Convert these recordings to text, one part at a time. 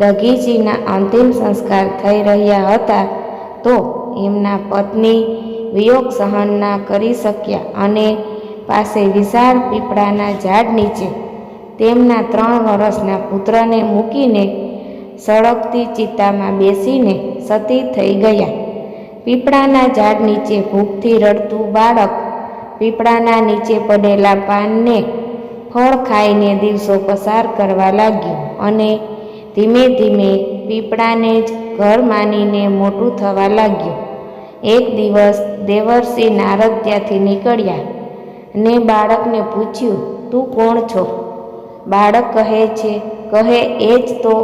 દઘીજીના અંતિમ સંસ્કાર થઈ રહ્યા હતા, તો એમના પત્ની વિયોગ સહન ના કરી શક્યા અને પાસે વિશાળ પીપળાના ઝાડ નીચે તેમના ત્રણ વર્ષના પુત્રને મૂકીને સળગતી ચિત્તામાં બેસીને સતી થઈ ગયા. પીપળાના ઝાડ નીચે ભૂખથી રડતું બાળક પીપળાના નીચે પડેલા પાનને ફળ ખાઈને દિવસો પસાર કરવા લાગ્યું અને ધીમે ધીમે પીપળાને જ ઘર માનીને મોટું થવા લાગ્યું. એક દિવસ દેવર્ષિ નારદ ત્યાંથી નીકળ્યા ને બાળકને પૂછ્યું, તું કોણ છો? બાળક કહે છે, કહે એ જ તો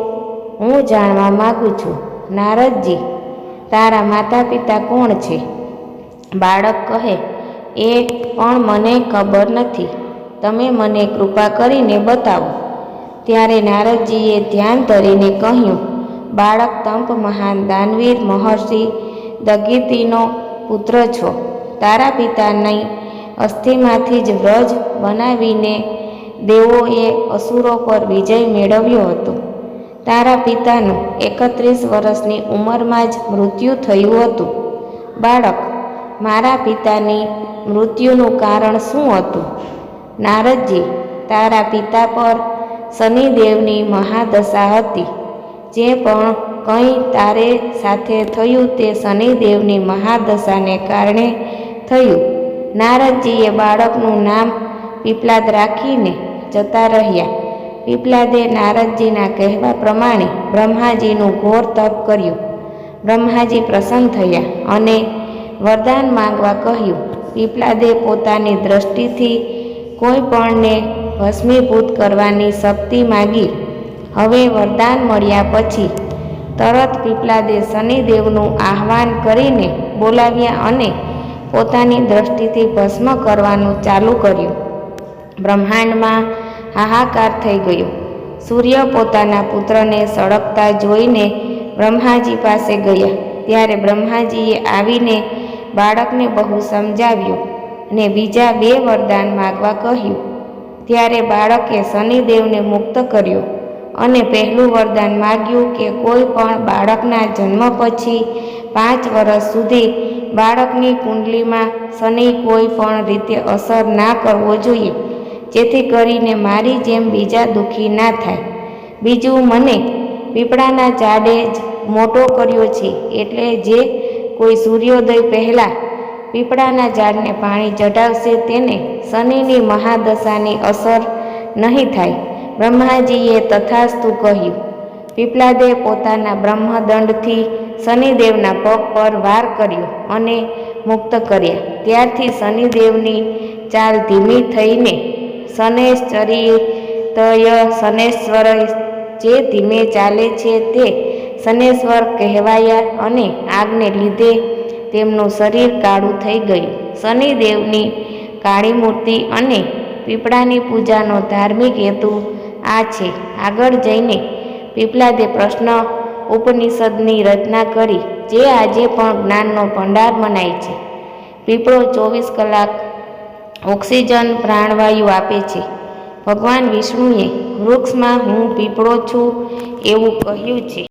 હું જાણવા માગું છું. નારદજી, તારા માતા પિતા કોણ છે? બાળક કહે, એ પણ મને ખબર નથી. તમે મને કૃપા કરીને બતાવો. ત્યારે નારદજીએ ધ્યાન ધરીને કહ્યું, બાળક તંપ મહાન દાનવીર મહર્ષિ દગીતીનો પુત્ર છો. તારા પિતાની અસ્થિમાંથી જ વ્રજ બનાવીને દેવોએ અસુરો પર વિજય મેળવ્યો હતો. તારા પિતાનું એકત્રીસ વર્ષની ઉંમરમાં જ મૃત્યુ થયું હતું. બાળક, મારા પિતાની મૃત્યુનું કારણ શું હતું? નારદજી, તારા પિતા પર શનિદેવની મહાદશા હતી. જે પણ કંઈ તારે સાથે થયું તે શનિદેવની મહાદશાને કારણે થયું. નારદજીએ બાળકનું નામ પીપલાદ રાખીને જતા રહ્યા. પીપલાદે નારદજીના કહેવા પ્રમાણે બ્રહ્માજીનું ઘોર તપ કર્યું. બ્રહ્માજી પ્રસન્ન થયા અને વરદાન માંગવા કહ્યું, પીપલાદે પોતાની દ્રષ્ટિથી કોઈ પણને ભસ્મીભૂત કરવાની શક્તિ માગી. હવે વરદાન મળ્યા પછી તરત પીપલાદે શનિદેવનું આહ્વાન કરીને બોલાવ્યા અને પોતાની દ્રષ્ટિથી ભસ્મ કરવાનું ચાલુ કર્યું. બ્રહ્માંડમાં હાહાકાર થઈ ગયો. સૂર્ય પોતાના પુત્રને સળગતા જોઈને બ્રહ્માજી પાસે ગયા. ત્યારે બ્રહ્માજીએ આવીને બાળકને બહુ સમજાવ્યું ને બીજા બે વરદાન માગવા કહ્યું. ત્યારે બાળકે શનિદેવને મુક્ત કર્યો અને પહેલું વરદાન માગ્યું કે કોઈ પણ બાળકના જન્મ પછી પાંચ વર્ષ સુધી બાળકની કુંડલીમાં શનિ કોઈ પણ રીતે અસર ના કરવો જોઈએ, જેથી કરીને મારી જેમ બીજા દુઃખી ના થાય. બીજું, મને પીપળાના ઝાડે જ મોટો કર્યો છે એટલે જે કોઈ સૂર્યોદય પહેલાં પીપળાના ઝાડને પાણી ચઢાવશે તેને શનિની મહાદશાની અસર નહીં થાય. બ્રહ્માજીએ તથાસ્તુ કહ્યું પીપલાદે પોતાના બ્રહ્મદંડથી શનિદેવના પગ પર વાર કર્યો અને મુક્ત કર્યા. ત્યારથી શનિદેવની ચાલ ધીમી થઈને શનેશ્ચરિતય શનેશ્વર જે ધીમે ચાલે છે તે શનેશ્વર કહેવાયા અને આગને લીધે તેમનું શરીર કાળું થઈ ગયું. શનિદેવની કાળી મૂર્તિ અને પીપળાની પૂજાનો ધાર્મિક હેતુ આ છે. આગળ જઈને પીપલાદે પ્રશ્ન ઉપનિષદની રચના કરી, જે આજે પણ જ્ઞાનનો ભંડાર મનાય છે. પીપળો ચોવીસ કલાક ઓક્સિજન પ્રાણવાયુ આપે છે. ભગવાન વિષ્ણુએ વૃક્ષમાં હું પીપળો છું એવું કહ્યું છે.